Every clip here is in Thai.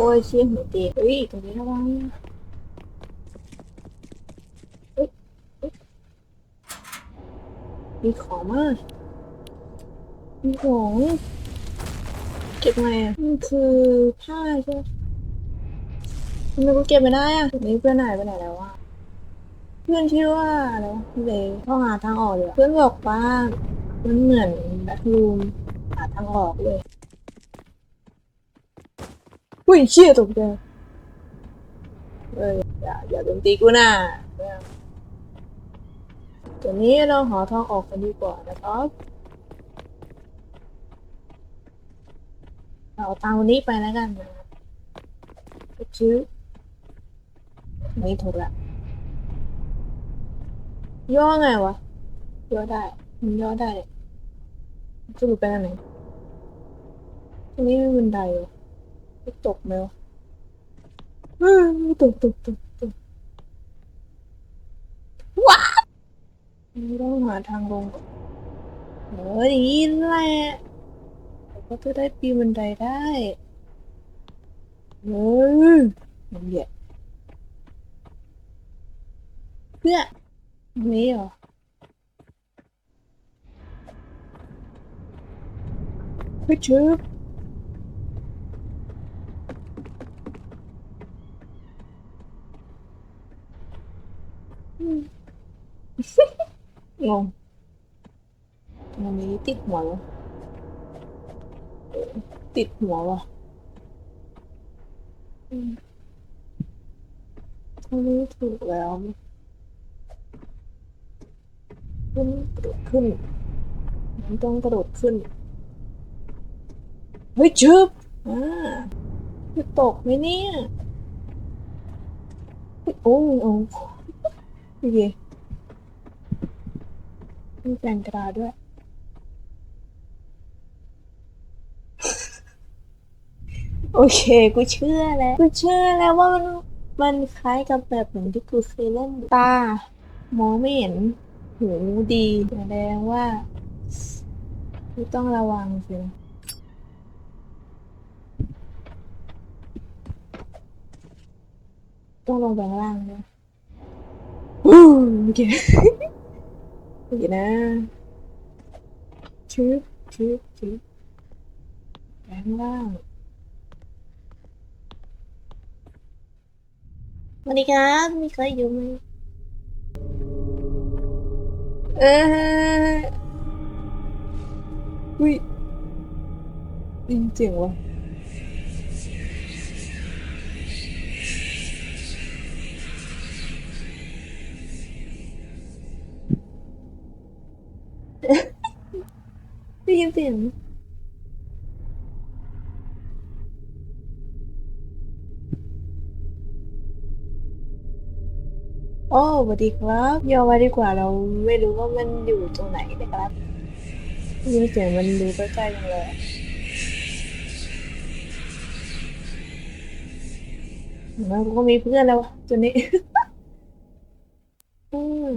โอ้ยเชี่ยหัวเตีเฮ้ยตรงนี้ระวังเฮ้ยเฮ้ยมีของมากมีของเก็บไงอะมันคือผ้าใช่ไหมทำไมกูเก็บไม่ได้อะนี่เพื่อนไหายไปไหนแล้ววะเพื่อนชื่อว่าอะไรวะพี่เลยต้องหาทางออกเลยเพื่อนบอกว่ามันเหมือนแบ็ครูมหาทางออกเลย ยเชี่ยตกใจเอ้ยอย่าอย่าโดนตีกูนะไม่เอาตัวนี้เราหาทางออกกันดีกว่านะครับเราเอาตามวันนี้ไปแล้วกันนะชื่อไม่ถูกละย่อไงวะย่อได้มันย่อได้สรุปไปทางไหนตรงนี้ไม่บันไดเหรอ ตกไหมวฮ้ยตกตกตกตกว้าไม่ต้องหาทางลงก่อนเฮ้ยนี่แหละเราก็จะได้ปีนบันไดได้เฮ้ยมันเหยียดเพื่อตรงนี้เหรอเฮ้ยชึบ งงมันนี้ติดหัวติดหัวว่ะอืมทำนี้ถูกแล้ว ขึ้นกระโดดขึ้นมันต้องกระโดดขึ้น เฮ้ยชึบอ่าจะตกไหมเนี่ยเฮ้ยโอ้ยโอ้ยโอเค มีแปลงกระดาษด้วย โอเค กูเชื่อแล้ว กูเชื่อแล้วว่ามันมันคล้ายกับแบบเหมือนที่กูเคยเล่นตามองไม่เห็นหูดีแสดงว่ากูต้องระวังสิต้องลงไปข้างล่างด้วยอู้โอเค โอเคนะชืบชืบชืบแปลงล่างสวัสดีครับ มีใครอยู่ไหมเอออุ้ยจริงเจ๋งว่ะ สียงโอ้สวัสดีครับยอมมาดีกว่าเราไม่รู้ว่ามันอยู่ตรงไหนนะครับยินเสียงมันดูใกล้ๆจังเลยแล้วก็มีเพื่อนแล้วอะตัวนี้อืม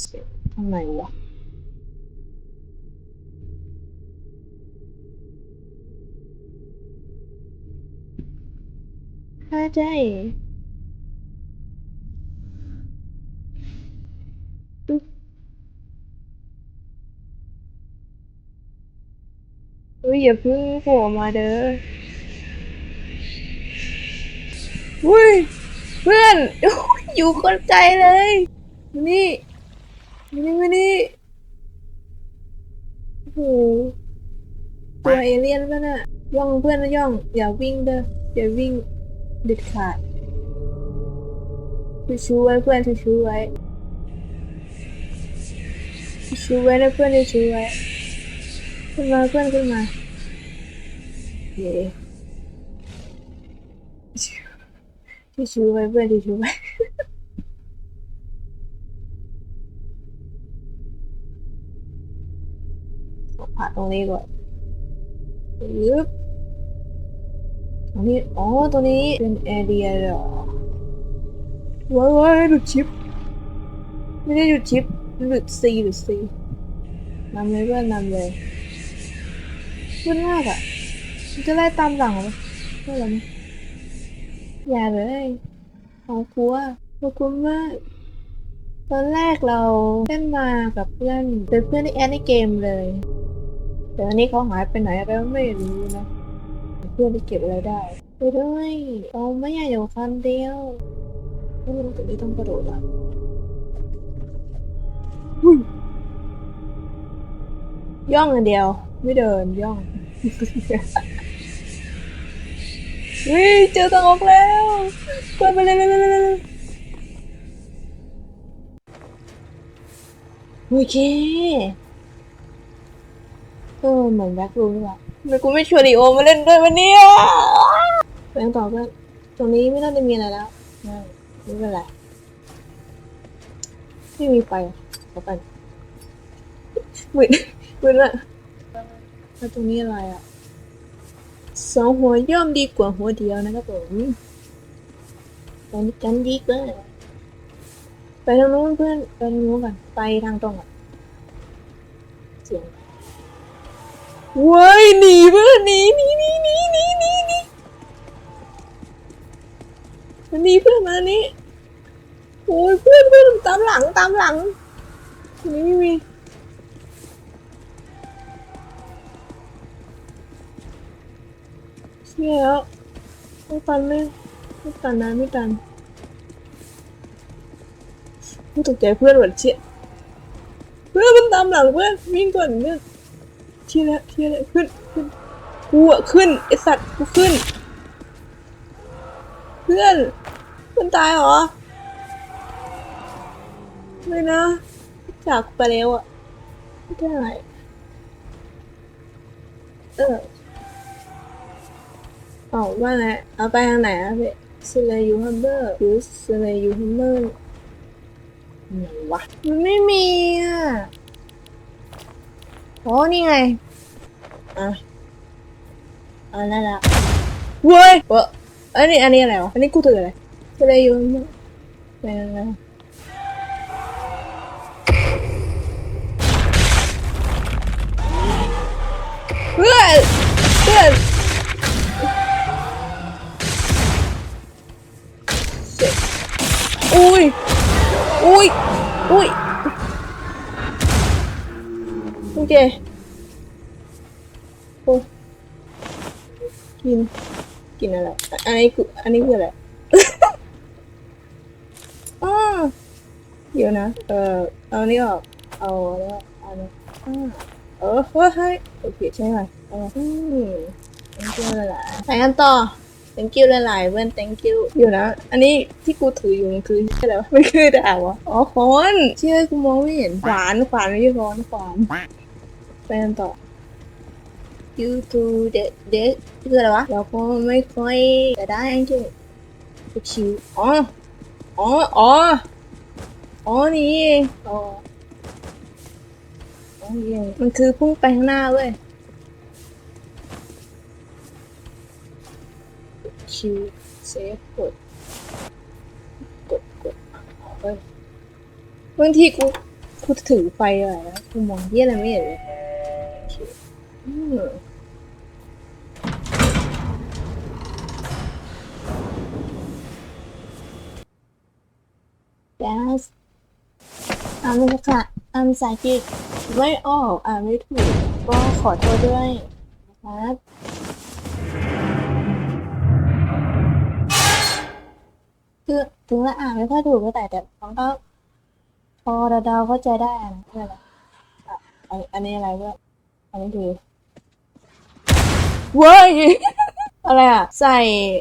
เสียงทำไมวะาใจ ตุ๊บเฮ้ยอย่าเพิ่งโผล่มาเด้ออุ้ยเพื่อนอยู่คนไกลเลย นี่มานี่มานี่โอ้โหตัวเอเลี่ยนป่ะน่ะย่องเพื่อนนะย่อง อย่าวิ่งเด้ออย่าวิ่ง เด็ดขาดชูชูไว้เพื่อนชูชูไว้ชูชูไว้นะเพื่อนชูชูไว้ขึ้นมาเพื่อนขึ้นมาเย่ชูชูไว้เพื่อนชูชูไว้ผ่านตรงนี้ก่อนยึบ ตรงนี้อ๋อ ตัวนี้เป็นแอเรียเหรอว้ายว้ายหลุดชิป ไม่ได้หลุดชิปหลุดซีหลุดซีนำเลยเพื่อนนำเลยเพื่อนมากอะจะไล่ตามหลังเหรอไม่หรอมอย่าเลยเรากลัวเรากลัวมากตอนแรกเราเล่นมากับเพื่อนเป็นเพื่อนที่แอดในเกมเลย แต่อันนี้เขาหายไปไหนเราไม่รู้นะ เพื่อนไปเก็บอะไรได้ไปด้วยเราไม่อยากอยู่คนเดียวไม่รู้ตรงนี้ต้องกระโดดอะย่องอันเดียว ไม่เดินย่องวิเจอทางออกแล้วเปิดไปเลยเลยเลยโอเคเออเหมือนแบ็ครูมเลยว่ะ ทำไมกูไม่ชวนลีโอมาเล่นด้วยวันนี้ไปกันต่อเพื่อนตรงนี้ไม่น่าจะมีอะไรแล้วไม่ไม่เป็นไรไม่มีไฟเอาไปเหมือนเหมือนอะแล้วตรงนี้อะไรอะสองหัวย่อมดีกว่าหัวเดียวนะครับผมไปด้วยกันดีกว่าไปทางนู้นเพื่อนไปทางนู้นก่อนไปทางตรงอะเสียง เว้ยหนีเพื่อนหนีหนีหนีหนีหนีหนีหนีมันหนีเพื่อนมานี่โอ้ยเพื่อนเพื่อนตามหลังตามหลังนี่ไม่มีเชี่ยแล้วไม่ตันไม่ไม่ตันนะไม่ตันไม่ตกใจเพื่อนหวนเชี่ยเพื่อนมันตามหลังเพื่อนวิ่งก่อนเพื่อน เชี่ยแล้วเชี่ยแล้วขึ้นขึ้นกูอะขึ้นไอสัตว์กูขึ้น เพื่อนเพื่อนตายเหรอไม่นะ จากไปแล้วอะไม่ได้เออออกว่าไงเอาไปทางไหนอะพี่สเลยูฮัมเบอร์หรือสเลยูฮัมเบอร์ไหนวะมันไม่มีอะ โอ้นี่ไง อะเอานั่นละเว้ยเอออันนี้อันนี้อะไรวะ อันนี้กูถืออะไรสเลยูฮัมเบอร์ไปอะไรเพื่อนเพื่อนอุ้ยอุ้ยอุ้ย เคโอ้กิน กินอะไรอะอันนี้คือ อันนี้คืออะไรอ้าเดี๋ยวนะ เออเอาอันนี้ออก เอาแล้วเอาอันนี้อ่าเออเฮ้ยเฮ้โอเคใช่ไหมอาอืม thank you หลายๆไปกันต่อ thank you หลายๆเพื่อน thank you อยู่นะ อันนี้ที่กูถืออยู่มันคืออะไรวะมันคือดาวะอ๋อคอนเชื่อกูมองไม่เห็นขวานขวานไม่ใช่ค้อนขวาน ไปกันต่อ you to the the คืออะไรวะ เราก็ไม่ค่อยจะได้จริงๆชิวอ๋อ อ๋อ อ๋อ อ๋อ นี่เองอ๋ออนี่มันคือพุ่งไปข้างหน้าเว้ยคิวเซฟกด กดกดเฮ้ยบางทีกูกูถือไฟอะไรนะกูมองเยี่ยอะไรไม่เห็นเลย อืมยาสอ่านไม่ถูกค่ะอ่านภาษาอังกฤษไม่ออกอ่านไม่ถูก ก็ขอโทษด้วยนะครับคือถึงละอ่านไม่ค่อยถูกก็แต่แต่มันก็พอเดาๆก็ใจได้นะนี่อะไรอะอันอันนี้อะไรเพื่ออันนี้คือ เว้ย อะไรอะ ใส่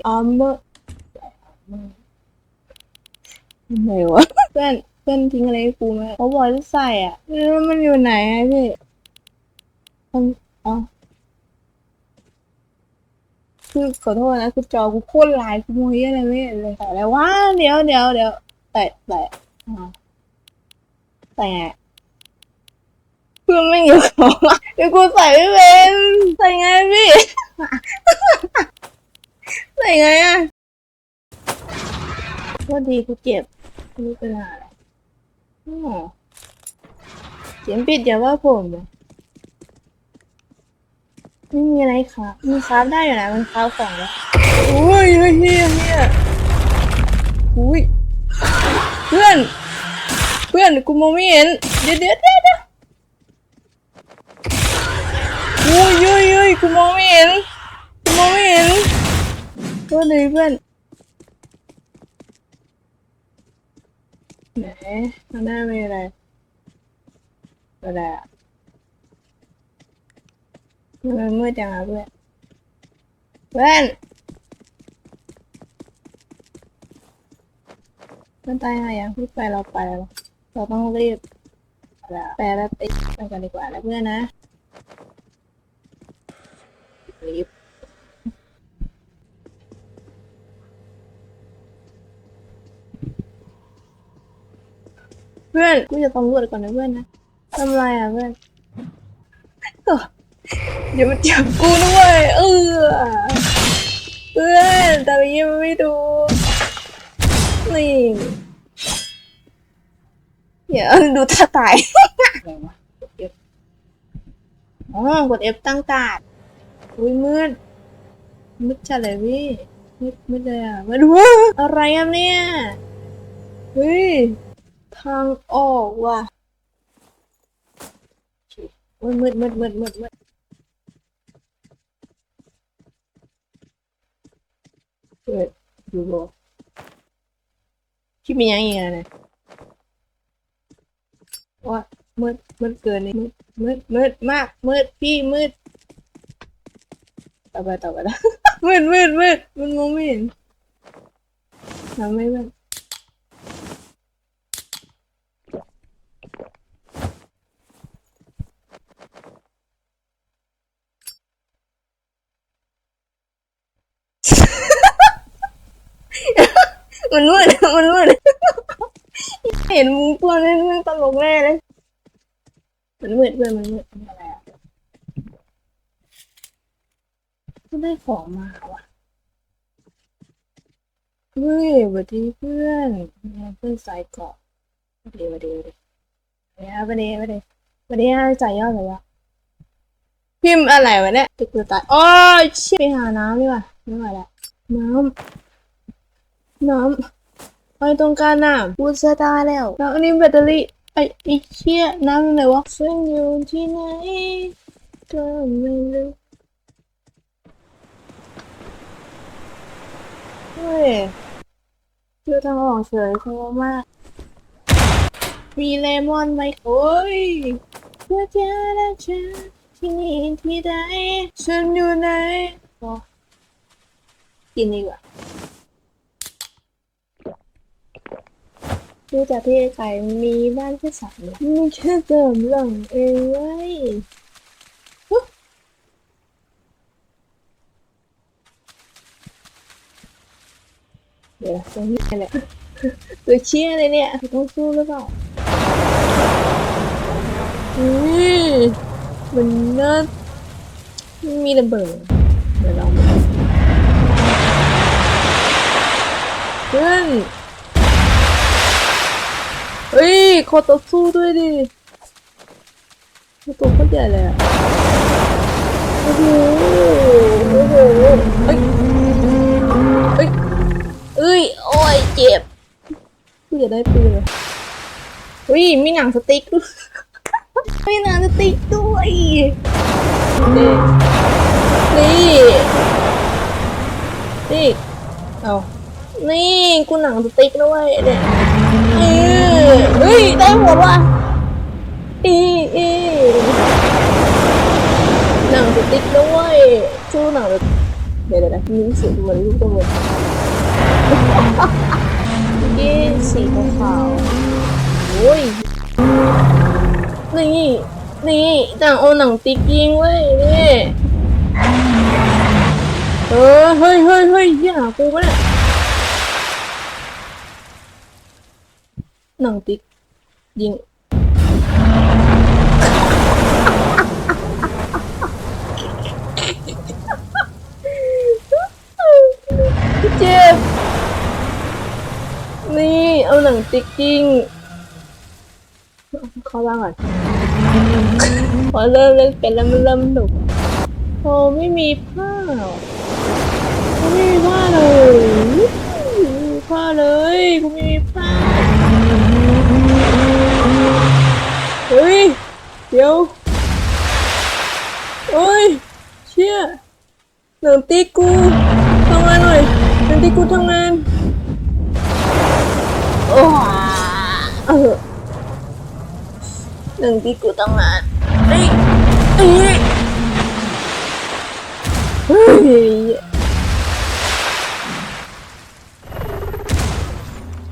อาร์เมอร์ไหนวะเพื่อนเพื่อนทิ้งอะไรให้กูไหมเขาบอกจะใส่อะแล้วมันอยู่ไหนไงพี่มันอ๋อคือขอโทษนะคือจอกูโคตรลายกูมองเหี้ยอะไรไม่เห็นเลยแต่อะไรวะเดี๋ยวเดี๋ยวเดี๋ยวแต่แต่แต่เพื่อนไม่อยู่ของอะเดี๋ยวกูใส่ไม่เป็นใส่ไงพี่ ใส่ไงอะโทษดี กูเจ็บไม่เป็นอะไรเขียนปิดอย่าว่าผมนะไม่มีอะไรครับมันคราฟได้อยู่นะมันคราฟของแล้วโอ้ยเฮียเฮียอุ้ยเพื่อน เพื่อนกูมองไม่เห็น เดี๋ยวเดี๋ยวเดี๋ยวเดี๋ยวโอ้ยเฮ้ยเฮ้ยกูมองไม่เห็นกูมองไม่เห็นเพื่อนเลยเพื่อน ไหนมันได้ไม่อะไรอะไรอะมันมืดจังอะเพื่อนเพื่อนเพื่อนตายหายังพี่ไปเราไปเราต้องรีบไปแลปแล้วไปกันดีกว่าแล้วเพื่อนนะรีบ เพื่อนกูจะตำรวจก่อนนะเพื่อนนะทำไรอะเพื่อนเดี๋ยวมันจับกูด้วยเออเพื่อนแต่ละยี่มันไม่ดูนี่เดี๋ยวดูท่าตายอะไรวะกด F อ๋อกด F ตั้งตาดอุ้ยมืดมืดจัดเลยพี่มืดมืดเลยอะมาดูอะไรอะเนี่ยเฮ้ย ทางออกว่ะมืดมืดมืดมืดมืดเปิดดูโลคิดมีอย่างอีกอะเนี่ยว่ามืดมืดเกินนี่มืดมืดมืดมากมืดพี่มืดต่อไปต่อไปแล้วมืดมืดมืดมันมองไม่เห็นทำไม่มัน มันมืดมันมืดเห็นมุงตัวนี้มันตลกแน่เลยมันมืดเพื่อนมันมืดอะไรอะก็ได้ของมาว่ะเฮ้ยสวัสดีเพื่อนเพื่อนใส่เกาะสวัสดีสวัสดีสวัสดีสวัสดีสวัสดีสวัสดีสวัสดีใส่ยอดเลยวะพิมพ์อะไรวะเนี่ยตึกจะตายโอ้ยเชี่ยไปหาน้ำดีกว่าไม่ไหวละน้ำ น้ำไม่ต้องการน้ำพูดซะได้แล้วแล้วอันนี้แบตเตอรี่ไอ้ไอ้เชี่ยน้ำอยู่ไหนวะซึ่งอยู่ที่ไหนก็ไม่รู้เฮ้ยเจอทางออกเฉยคงมาก มีเลมอนไหมโอ้ยเพื่อจะได้เจอที่นี่ที่ใดฉันอยู่ไหนอ๋อกินดีกว่า ดูจากที่ไก่มีบ้านแค่สามหลังมีแค่เดิมหลังเองเว้ยเดี๋ยวตรงนี้แหละตัวเชี่ยเลยเนี่ยต้องสู้หรือเปล่าอุ้ยมันน่ามีระเบิดเดี๋ยวลองดูเพื่อน เฮ้ยขอต่อสู้ด้วยดิตัวโคตรใหญ่เลยอะโอ้โหโอ้โหเอ้ยเอ้ยเอ้ยโอ้ยเจ็บกูอยากได้ปืนเลยเฮ้ยมีหนังสติ๊กด้วยมีหนังสติ๊กด้วยนี่นี่นี่เอานี่กูหนังสติ๊กด้วยเนี่ย ออเฮ้ยได้หมดว่ะอีอีหนังสติ๊กด้วยชูหนังแบบเดี๋ยวเดี๋ยวนะมีสีเหมือนลูกตำรวจยี่สีขาวโอ้ยนี่นี่จังเอหนังติ๊กยิงเว้ยนี่เออเฮ้ยเฮ้ยเฮ้ยอย่าหากูปะเนี่ย หนังติ๊ก ยิง เจ็บ นี่เอาหนังติ๊กยิงเข้าบ้างอะพอเริ่มเล่นเป็นแล้วมันเริ่มหนุกโอ้ไม่มีผ้าไม่มีผ้าเลยผ้าเลยกูไม่มีผ้า เฮ้ย เดี๋ยวเอ้ย เชี่ยหนังตีกูทำงานหน่อยหนังตีกูทำงาน โอ้โหหนังตีกูทำงานเฮ้ยเฮ้ยเฮ้ย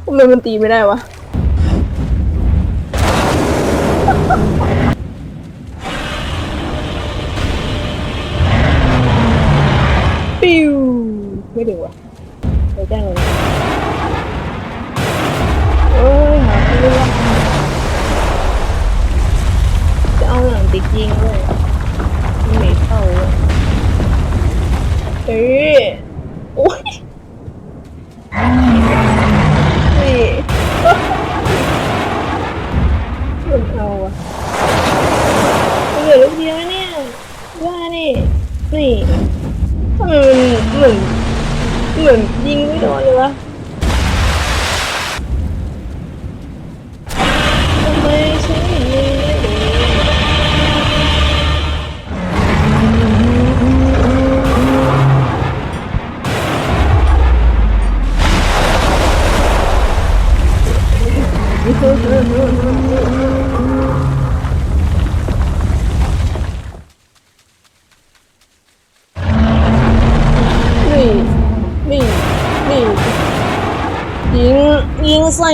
ทำไมมันตีไม่ได้วะ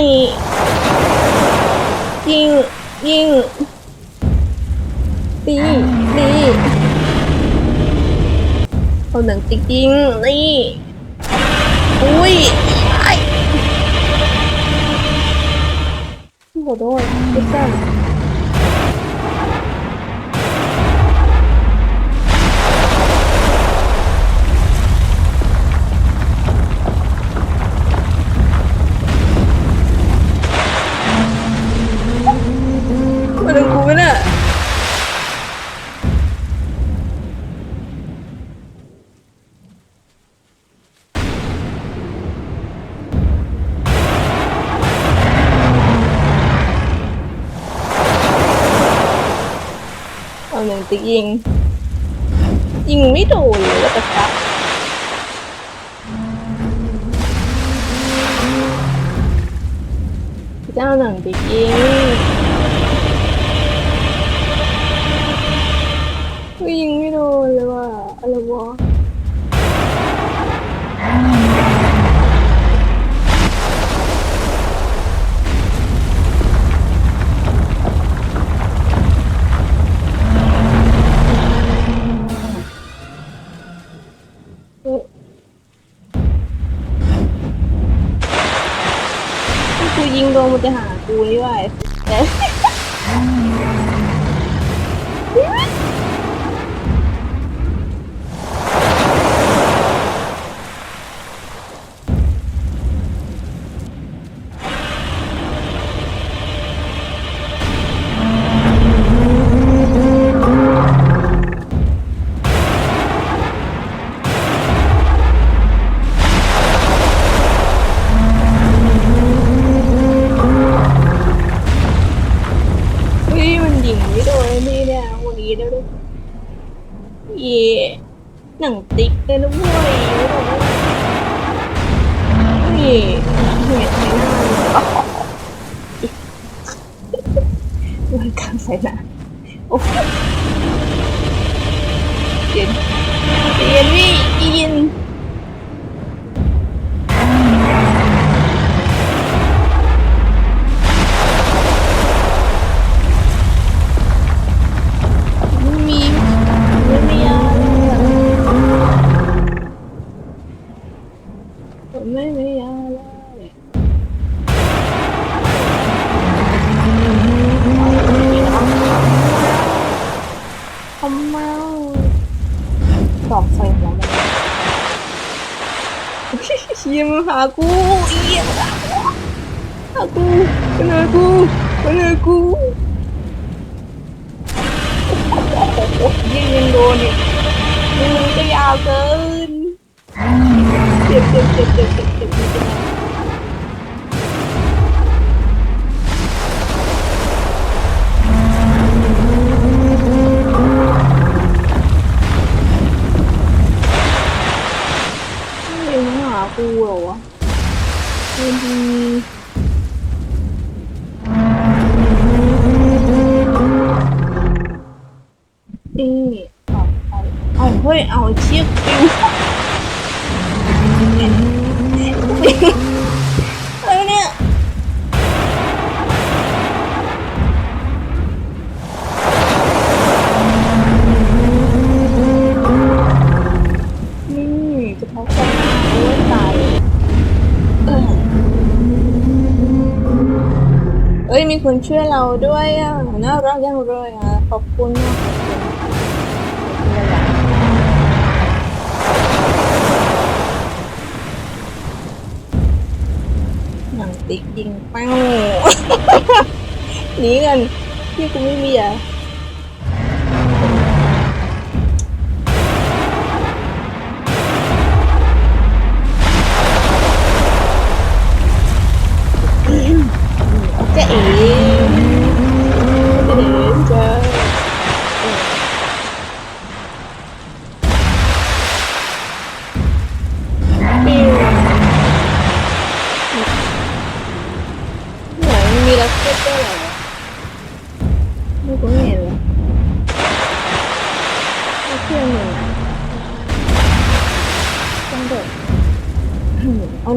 ยิง ยิง ตี ตีเอาหนังจริงๆนี่ อุ้ยไอ้โหดโดนเจ็บจัง จะยิง ยิงไม่โดนเลยแล้วแต่ครับเจ้าหนังจะยิง 하고 이야 아구 아구 아구 เอาเฮ้ยเอาเชือกปิวอะไรเนี่ยนี่จะพกกันโอ้ยตายเออเอ้ยมีคนช่วยเราด้วยอะน่ารักจังเลยอะขอบคุณมากขอบคุณขอบคุณหลายๆหนัง ติ๊กยิงเป้าหนีกันพี่กูไม่มีอะจะ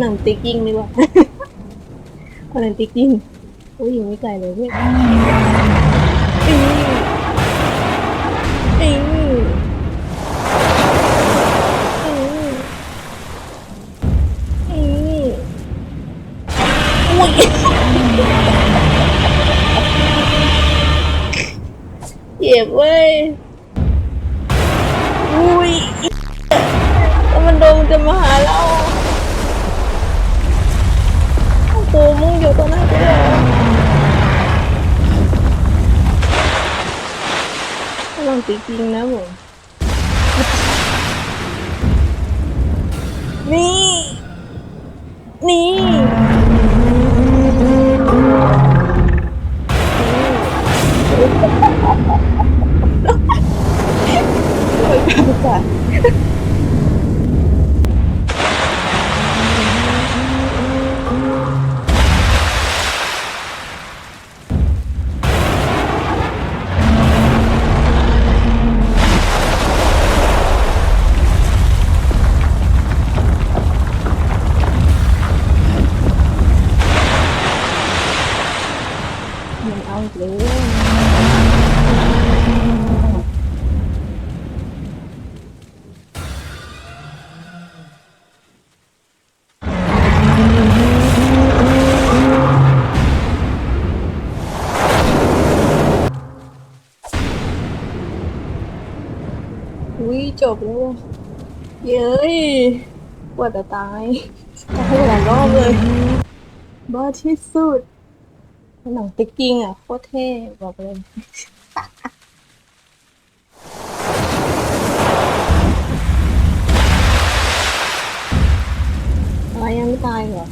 หนังติ๊กยิงดีกว่าเอาหนังติ๊กยิงโอ้ยยิงไม่ไกลเลยพี่อีอี ลองจริงๆนะผม นี่ นี่โอ้ย จบแล้วเย้ยปวดแตตายตายหลายรอบเลยบ้าที่สุดหนังติ๊กกิ้งอะโคตรเท่บอกเลยอะไรยังไม่ตายเหรอ